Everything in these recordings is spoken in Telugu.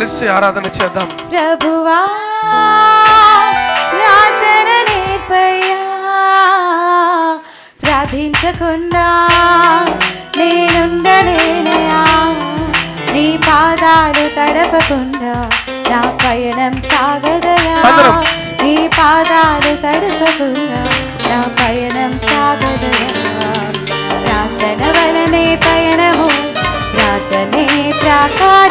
కలిసి ఆరాధన చేద్దాం. ప్రభువా ప్రార్థన నేర్పయ్యా. ప్రార్థించకుండా నేనుండలేనయా నీ పాదాలు తడపకుండా నా పయనం సాగదయా. నీ పాదాలు తడపకుండా నా పయనం సాగదయా ప్రార్థన వలనే పయనము ప్రార్థనే ప్రాకారము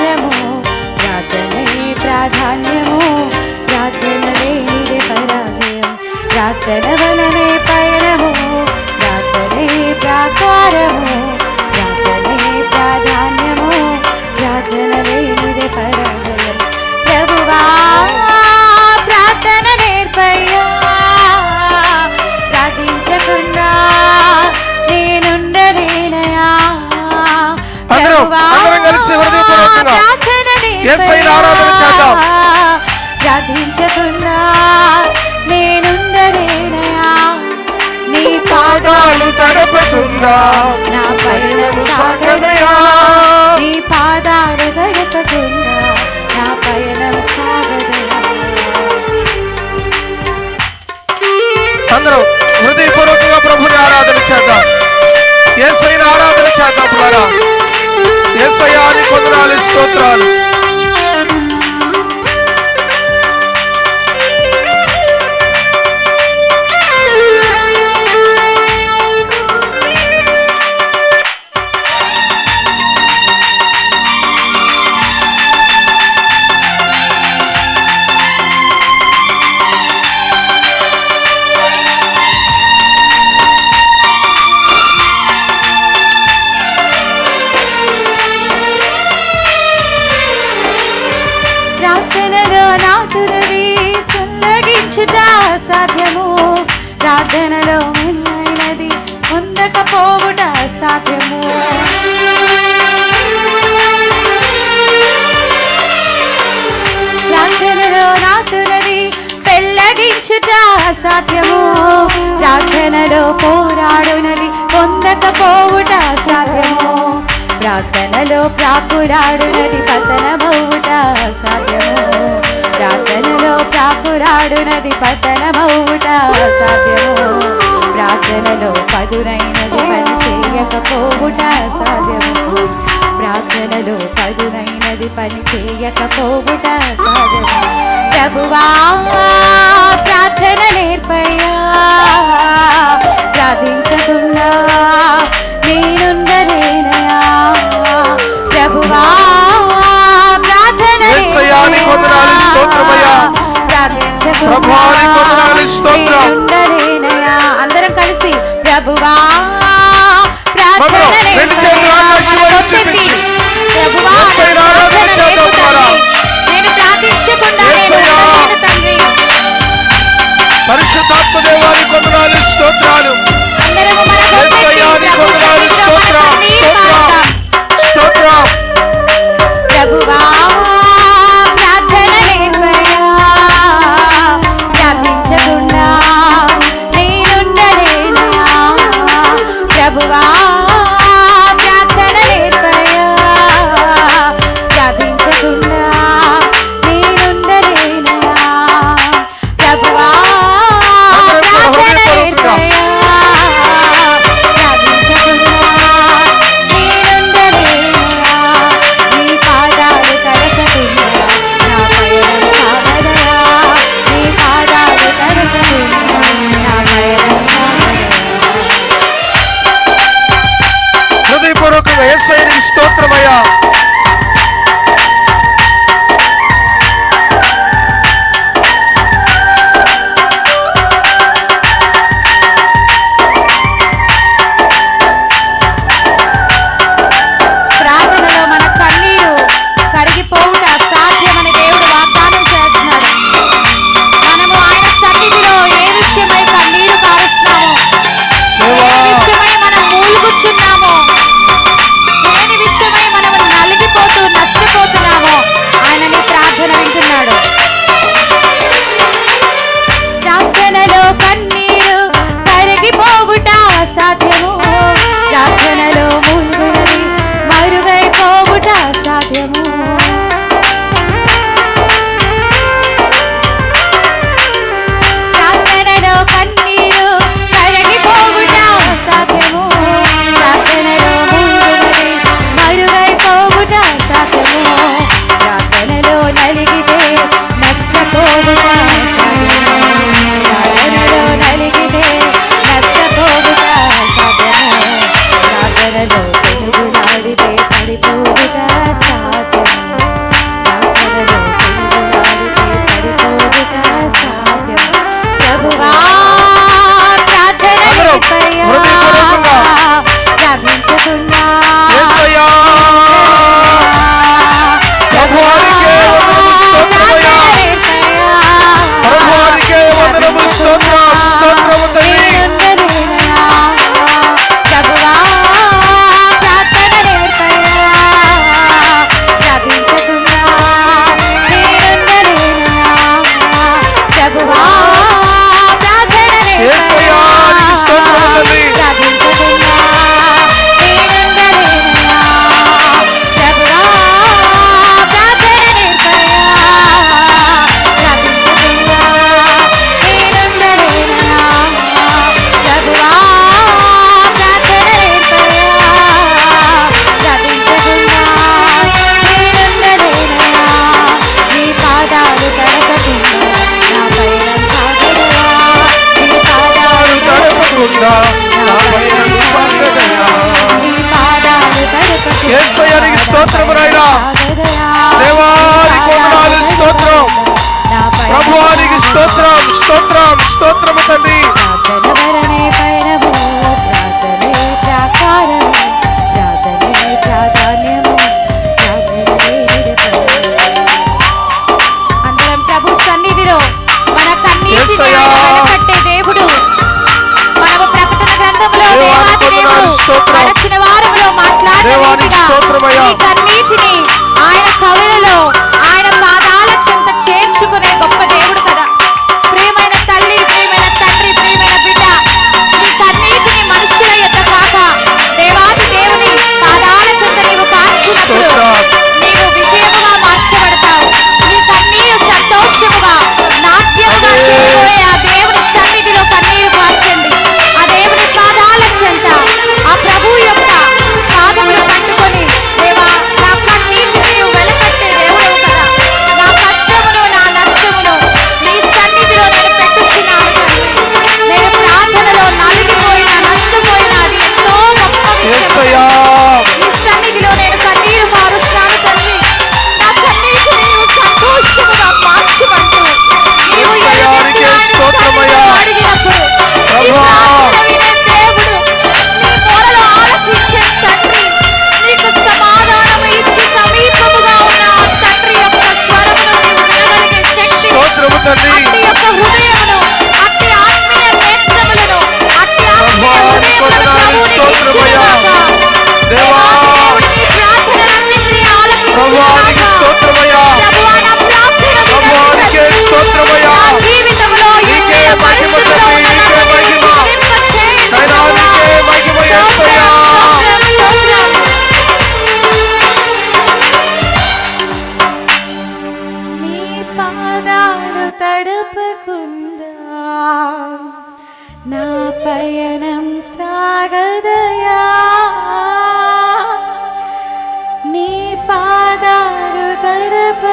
ప్రార్థనలో పోరాడునది పొందకపోవుట సాధ్యము. ప్రార్థనలో ప్రాకురాడునది పతనమవుట సాధ్యము. ప్రార్థనలో ప్రాకురాడునది పతనమవుట సాధ్యము. ప్రార్థనలో పదునైనది పని చేయకపోవుట సాధ్యము. ప్రార్థనలో పదునైనది పని చేయకపోవుట సాధ్యము. ప్రభువా ప్రార్థన నేర్పయ్యా. ప్రార్థించకుండా నేనుండలేనయా ప్రభువా ప్రార్థన. నేనుండలేనయా అందరం కలిసి ప్రభువా ప్రార్థన. ప్రభువా Sto brale, sto brale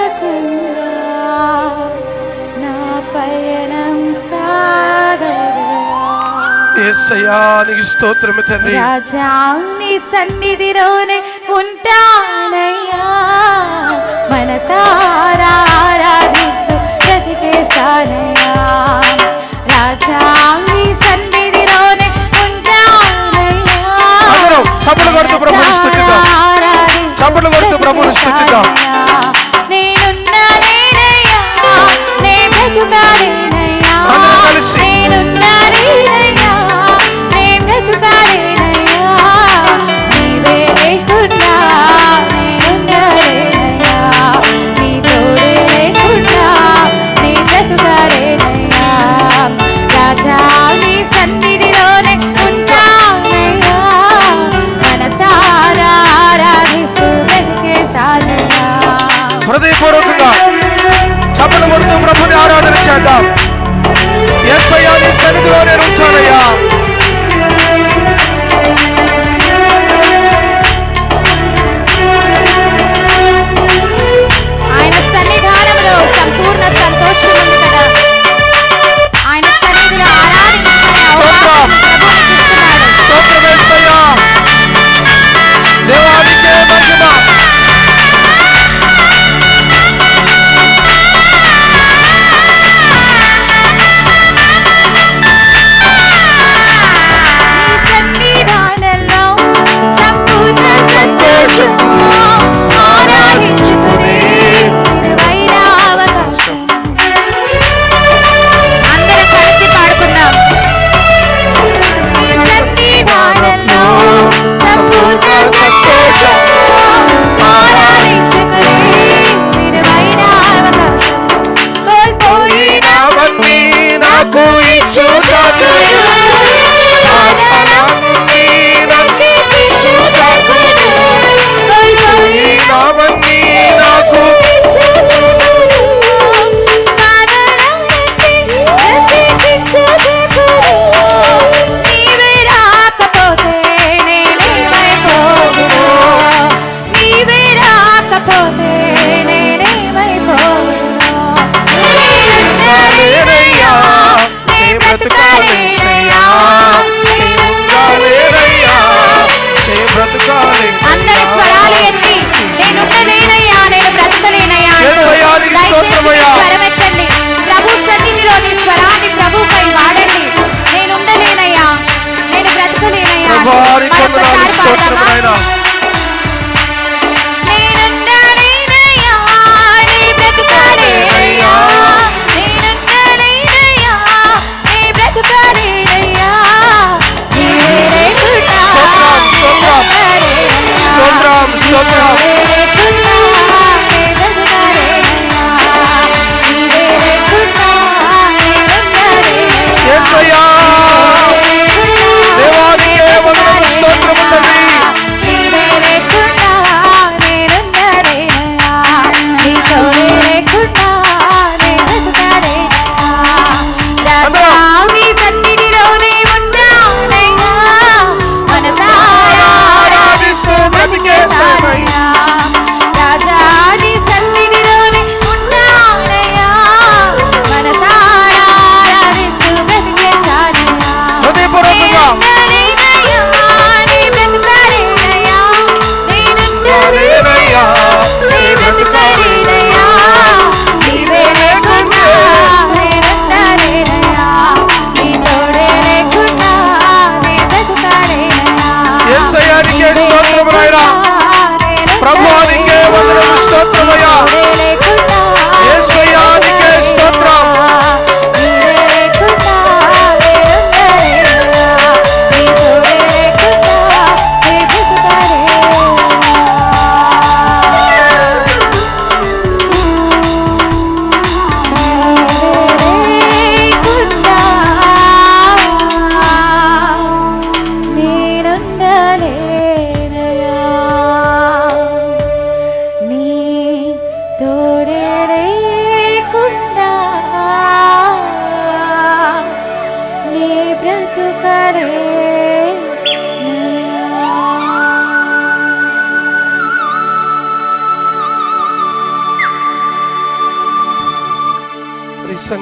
తప్పకుండా నా పయనం ఏసయానికి స్తోత్రము తండ్రి రాజాని సన్నిధిలోనే ఉంటానయ్యా. మనసారా ఆరాధిస్తూ బ్రతికేశానయ్యా రాజాని సన్నిధిలోనే ఉంటానయ్యా. అందరం చప్పట్లు కొడుతూ ప్రభువుని స్తుతిద్దాం చప్పట్లు కొడుతూ ప్రభువుని స్తుతిద్దాం about it.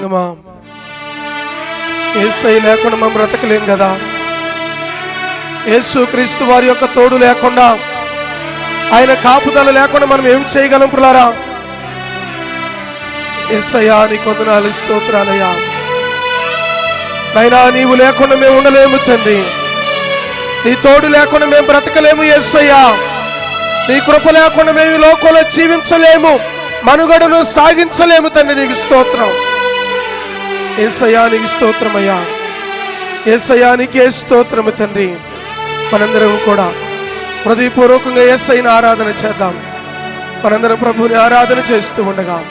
సంగమా ఏసై లేకుండా మనం బ్రతకలేం కదా. యేసు క్రీస్తు వారి యొక్క తోడు లేకుండా ఆయన కాపుదల లేకుండా మనం ఏం చేయగలం పులారా? ఎస్సయ్యా నీ కొందనాలు స్తోత్రాలయ్యా. అయినా నీవు లేకుండా మేము ఉండలేము తండ్రి. నీ తోడు లేకుండా మేము బ్రతకలేము ఎస్సయ్యా నీ కృప లేకుండా మేము లోకంలో జీవించలేము. మనుగడను సాగించలేము తండ్రి నీకు స్తోత్రం. ఏసయ్యా నీకు స్తోత్రమయ్యా. ఏసయ్యా నీకే స్తోత్రము తండ్రి. మనందరం కూడా హృదయపూర్వకంగా ఏసైన ఆరాధన చేద్దాం. మనందరం ప్రభుని ఆరాధన చేస్తూ ఉండగా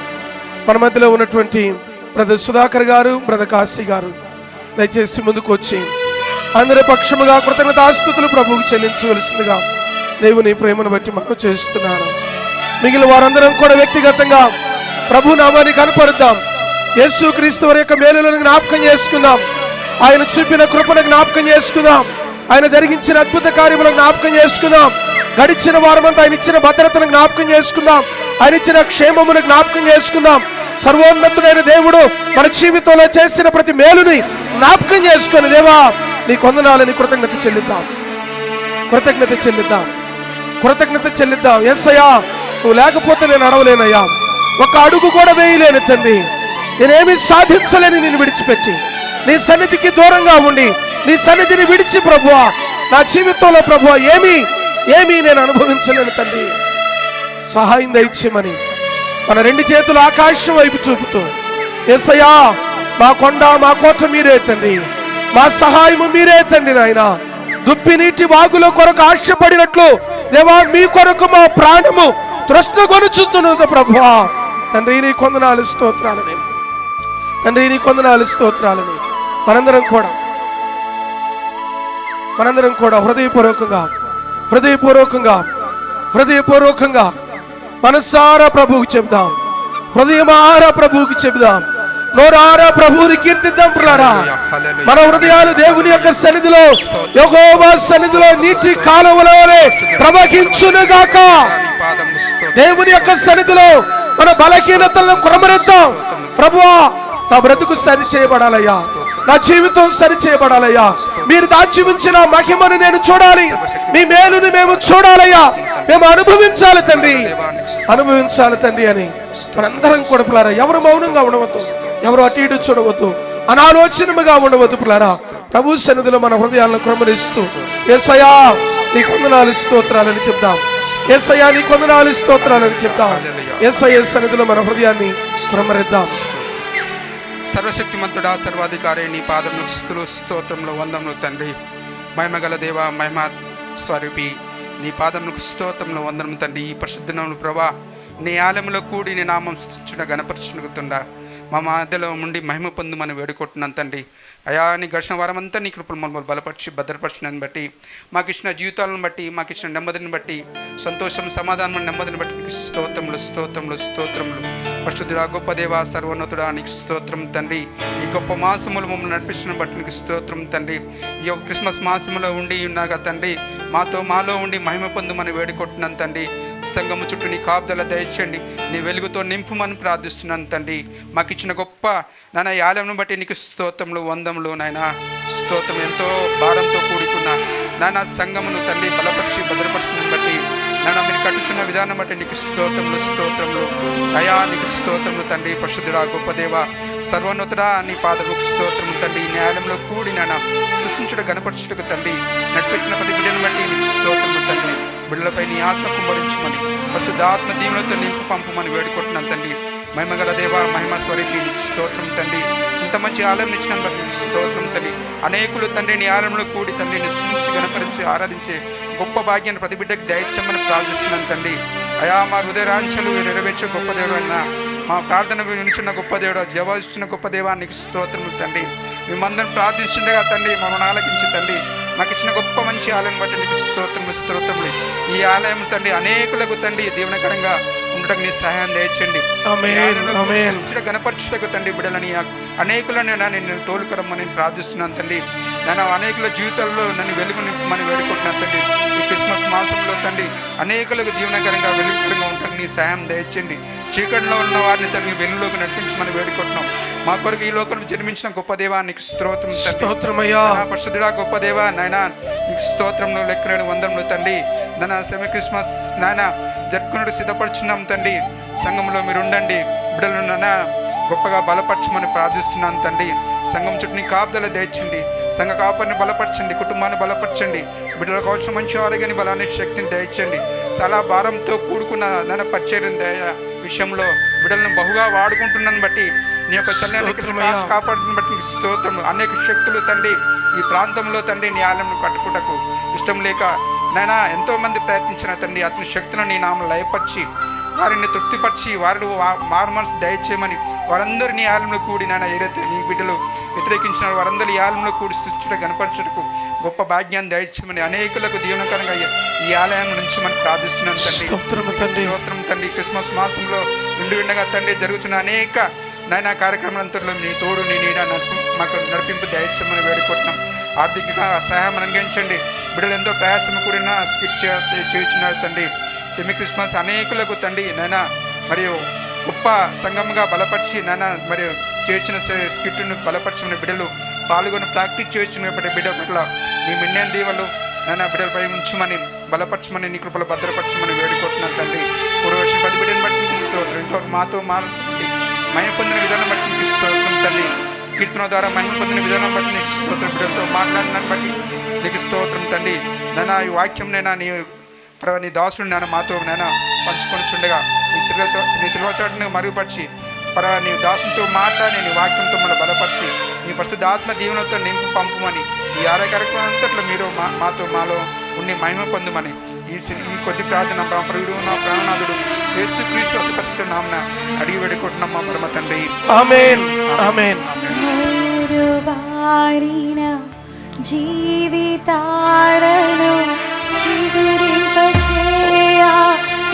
మన మధ్యలో ఉన్నటువంటి బ్రదర్ సుధాకర్ గారు బ్రదర్ కాశీ గారు దయచేసి ముందుకు వచ్చి అందరి పక్షముగా కృతజ్ఞతాస్తుతులు ప్రభువుకు చెల్లించవలసిందిగా దేవుని ప్రేమను బట్టి మనం చేస్తున్నాను. మిగిలిన వారందరం కూడా వ్యక్తిగతంగా ప్రభు నామాన్ని కనపడుద్దాం యేసు క్రీస్తు వారి యొక్క మేలులను జ్ఞాపకం చేసుకుందాం. ఆయన చూపిన కృపను జ్ఞాపకం చేసుకుందాం. ఆయన జరిగించిన అద్భుత కార్యములను జ్ఞాపకం చేసుకుందాం. గడిచిన వారమంతా ఆయన ఇచ్చిన భద్రతను జ్ఞాపకం చేసుకుందాం. ఆయన ఇచ్చిన క్షేమమును జ్ఞాపకం చేసుకుందాం. సర్వోన్నతుడైన దేవుడు మన జీవితంలో చేసిన ప్రతి మేలుని జ్ఞాపకం చేసుకుని దేవా నీ కొందనాలని కృతజ్ఞత చెల్లిద్దాం. కృతజ్ఞత చెల్లిద్దాం. కృతజ్ఞత చెల్లిద్దాం. ఎస్ అయ్యా నువ్వు లేకపోతే నేను అడవలేనయ్యా ఒక అడుగు కూడా వేయలేను తండ్రి నేనేమి సాధించలేని నేను విడిచిపెట్టి. నీ సన్నిధికి దూరంగా ఉండి నీ సన్నిధిని విడిచి ప్రభువ నా జీవితంలో ప్రభు ఏమి ఏమీ నేను అనుభవించలేను తండ్రి. సహాయం దయచేయమని మన రెండు చేతులు ఆకాశం వైపు చూపుతూ ఎస్సయ్యా మా కొండ మా కోట మీరే తండ్రి. మా సహాయము మీరే తండ్రి నాయన. దుప్పి నీటి వాగుల కొరకు ఆశపడినట్లు దేవా మీ కొరకు మా ప్రాణము తృష్ణ కొనుచుతున్నది ప్రభువా. తండ్రి నీ కొందనాలు స్తోత్రాలని తండ్రి నీ కొందనాలు స్తోత్రాలని మనందరం కూడా. మనందరం కూడా హృదయపూర్వకంగా హృదయపూర్వకంగా హృదయపూర్వకంగా మనసారా ప్రభువుకి చెబుదాం. హృదయమారా ప్రభువుకి చెబుదాం. నోరారా ప్రభువుని కీర్తిద్దాం పిల్లరా. మన హృదయాలు దేవుని యొక్క సన్నిధిలో యెహోవా సన్నిధిలో నీటి కాలువల ప్రవహించునుగాక. దేవుని యొక్క సన్నిధిలో మన బలహీనతలను కురమరిద్దాం. ప్రభువా నా బ్రతుకు సరి చేయబడాలయ్యా. నా జీవితం సరి చేయబడాలయ్యా. మీరు దాచి ఉంచిన మహిమను నేను చూడాలి. మీ మేలుని మేము చూడాలయ్యా. మేము అనుభవించాలి తండ్రి. అనుభవించాలి తండ్రి అని మనందరం కూడా పిల్లారా ఎవరు మౌనంగా ఉండవద్దు. ఎవరు అటు ఇటు చూడవద్దు. అనాలోచనముగా ఉండవద్దు పిల్లారా. ప్రభు సన్నిధిలో మన హృదయాలను క్రమరిస్తూ ఏసయా నీ కొందనాలు స్తోత్రాలని చెప్దాం. ఏసయా నీ కొందనాలు స్తోత్రాలని చెప్దాం. ఏసఐ సన్నిధిలో మన హృదయాన్ని క్రమరిద్దాం సర్వశక్తిమంతుడా సర్వాధికారి నీ పాదములు స్థులు స్తోత్రంలో వందములు తండ్రి. మహిమగల దేవ మహిమ స్వరూపి నీ పాదములకు స్తోత్రంలో వందనము తండ్రి. ఈ పరిశుద్ధనములు ప్రభా నీ ఆలయంలో కూడి నీ నామం స్థుతించుట గణపరుచుకుంటుండా మా మధ్యలో ఉండి మహిమ పొందు మనం వేడుకుంటున్నాం తండ్రి. అయా నీ గడిచిన వారమంతా నీ కృపలు మమ్మల్ని బలపరిచి భద్రపరిచినని బట్టి మాకు ఇచ్చిన జీవితాలను బట్టి మాకు ఇచ్చిన నెమ్మదిని బట్టి సంతోషం సమాధానం నెమ్మదిని బట్టి నీకు స్తోత్రములు స్తోత్రములు స్తోత్రములు. పరిశుద్ధుడా గొప్ప దేవ సర్వోన్నతుడా నీకు స్తోత్రం తండ్రి. ఈ గొప్ప మాసములు మమ్మల్ని నడిపించిన బట్టి నీకు స్తోత్రం తండ్రి. ఈ యొక్క క్రిస్మస్ మాసములో ఉండి ఉన్నాగా తండ్రి. మాతో మాలో ఉండి మహిమ పొందుమని వేడుకుంటున్నాను తండ్రి. సంఘము చుట్టూ నీ కాపుదల దయచేయండి. నీ వెలుగుతో నింపుమని ప్రార్థిస్తున్నాను తండ్రి. మాకు ఇచ్చిన గొప్ప నాన్న యాలంను బట్టి నీకు స్తోత్రములు వందములు నాయన. స్తోత్రం ఎంతో భారంతో కూడుకున్న నాన్న సంఘమును తండ్రి బలపరిచి భద్రపరిచిన బట్టి నాన్న మీరు కట్టుచున్న విధానం బట్టి నీకు స్తోత్రములు స్తోత్రములు. అయా నీకు స్తోత్రములు తండ్రి పరిశుద్ధుడా గొప్ప దేవ. సర్వోన్నతుడా నీ పాదము స్తోత్రము తండ్రి. న్యాయంలో కూడి నాన్న సృష్టించుట గణపరచుటకు తండ్రి నడిపించిన ప్రతి బిడ్డను బట్టి నీకు స్తోత్రము తండ్రి. బిడ్డలపై నీ ఆత్మ కుమ్మరించమని పరిశుద్ధాత్మ దీవులతో నింపు పంపమని వేడుకుంటున్నాను తండ్రి. మహిమగల దేవ మహిమ స్వరూపి స్తోత్రం తండ్రి. ఇంత మంచి ఆలయం ఇచ్చిన స్తోత్రం తండ్రి. అనేకులు తండ్రిని ఆలయంలో కూడి తండ్రిని స్మరించి గణపరించి ఆరాధించే గొప్ప భాగ్యాన్ని ప్రతి బిడ్డకు దయచ్చమని ప్రార్థిస్తున్నాను తండ్రి. అయా మా హృదయరాంక్షలు నెరవేర్చే గొప్ప దేవుడు అయినా మా ప్రార్థన నిలిచిన గొప్ప దేవుడు జవాబిస్తున్న గొప్ప దేవానికి నీకు తండ్రి. మేమందరం ప్రార్థించిండగా తండ్రి మమ్మల్ని ఆలకించి తండ్రి. మాకు ఇచ్చిన గొప్ప మంచి ఆలయం బట్టి నీకు స్తోత్రము స్తోత్రములు. ఈ ఆలయం తండ్రి అనేకులకు తండ్రి దీవెనకరంగా ఉండటం నీ సహాయం దయచండి. గణపరచుటకు తండ్రి బిడ్డలని అనేకులను నేను తోలుకరమ్మని ప్రార్థిస్తున్నాను తండ్రి. నేను అనేకుల జీవితాల్లో నన్ను వెలుగు నింపమని వేడుకుంటున్నాను తండ్రి. ఈ క్రిస్మస్ మాసంలో తండ్రి అనేకులకు దీవెనకరంగా వెలుగుకరంగా ఉండటం నీ సహాయం దయచండి చీకటిలో ఉన్న వారిని తండ్రి వెలుగులోకి నడిపించమని వేడుకుంటున్నాం. మా కొరకు ఈ లోకంలో జన్మించిన గొప్ప దేవా నీకు స్తోత్రం. స్తోత్రమయ్యా. పరిశుద్ధుడా గొప్ప దేవా నాయన నీకు స్తోత్రంలో లెక్కలేని వందములు తండ్రి. నాన్న సెమీ క్రిస్మస్ నాయన జరుపుకున్నట్టు సిద్ధపడుచున్నాం తండ్రి. సంఘంలో మీరు ఉండండి బిడ్డలు నాన్న గొప్పగా బలపరచమని ప్రార్థిస్తున్నాను తండ్రి. సంఘం చుట్టూ నీ కాపుదల దయచండి. సంఘ కాపుని బలపరచండి. కుటుంబాన్ని బలపరచండి. బిడ్డలకు అవసరం మంచి ఆరోగ్యాన్ని బలాన్ని శక్తిని దయచండి. చాలా భారంతో కూడుకున్న నన్న పరిచయం దయ విషయంలో బిడ్డలను బహుగా వాడుకుంటున్నాను బట్టి నీ యొక్క చల్లని కాపాడిన బట్టి స్తోత్రం అనేక శక్తులు తండ్రి ఈ ప్రాంతంలో తండ్రి నీ ఆలయంను కట్టుకుటకు ఇష్టం లేక నాయనా ఎంతో మంది ప్రయత్నించిన తండ్రి అతని శక్తులను నీ నామం లయపరిచి వారిని తృప్తిపరిచి వారిని మారు మనసు దయచేయమని వారందరూ నీ ఆలయంలో కూడి నాయన ఏదైతే నీ బిడ్డలు వ్యతిరేకించిన వారందరూ ఈ ఆలయంలో కూడి స్థుచుట కనపరచుటకు గొప్ప భాగ్యాన్ని దయచేయమని అనేకులకు దీవనకరంగా ఈ ఆలయం నుంచి మనం ప్రార్థిస్తున్నాం తండ్రి. స్తోత్రం తండ్రి. క్రిస్మస్ మాసంలో ఉండి ఉండగా తండ్రి జరుగుతున్న అనేక నాయన కార్యక్రమాలంతలో నీ తోడు నీ నీడ నడిపి మాకు నడిపింపు దయచమని వేడుకుంటున్నాం. ఆర్థికంగా సహాయం అందించండి బిడ్డలు ఎంతో ప్రయాసం కూడిన స్కిట్ చేయుచున్నారు తండ్రి. సెమీ క్రిస్మస్ అనేకులకు తండ్రి నాయన మరియు గొప్ప సంఘంగా బలపరిచి నాన్న మరియు చేర్చిన స్కిట్ను బలపరిచిన బిడ్డలు పాల్గొని ప్రాక్టీస్ చేసిన బిడ్డ పట్ల నీ మిన్నెల దీవలు నాన్న బిడ్డలపై ఉంచమని బలపరచమని నీ కృపలు భద్రపరచమని వేడుకుంటున్నాను తండ్రి. పూర్వవర్షం పది బిడ్డను బట్టి నీకు స్తోత్రం. ఇంతవరకు మాతో మారు మహిమ పొందిన విధానం బట్టి నీకు స్తోత్రం తల్లి కీర్తన ద్వారా మహిమ పొందిన విధానం బట్టి నీకు స్తోత్రం. బిడ్డలతో మాట్లాడినాన్ని బట్టి నీకు స్తోత్రం తండ్రి. నాన్న ఈ వాక్యం నేను నీ ప్రభు నీ దాసుడు నాన్న మాతో నాన్న పంచుకొని చుండగా నీ నీ సిల్వచాటును మరుగుపరిచి పర నీ దాసునితో మాట్లాడి నీ వాక్యంతో మన బలపరిచి నీ పరిశుద్ధ ఆత్మ దీవెనతో నింపు పంపమని ఈ ఆరోగ్య కార్యక్రమం అంతట్లో మీరు మా మాతో మాలో ఉండి మహిమ పొందమని ఈ ఈ కొద్ది ప్రార్థన మా ప్రియుడు నా ప్రాణనాథుడు క్రీస్తు క్రీస్తు అతి పరిశుద్ధ నామన అడిగి వేడుకుంటున్నాం మా పరమ తండ్రి. ఆమేన్ ఆమేన్. మూడు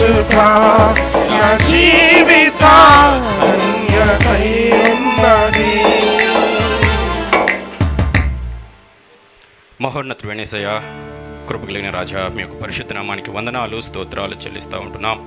నివసించుట నా జీవిత ఉన్నది మహోన్నత వెణేసయ్య కృపగలిగిన రాజా మీ యొక్క పరిశుద్ధ నామానికి వందనాలు స్తోత్రాలు చెల్లిస్తూ ఉంటున్నాం.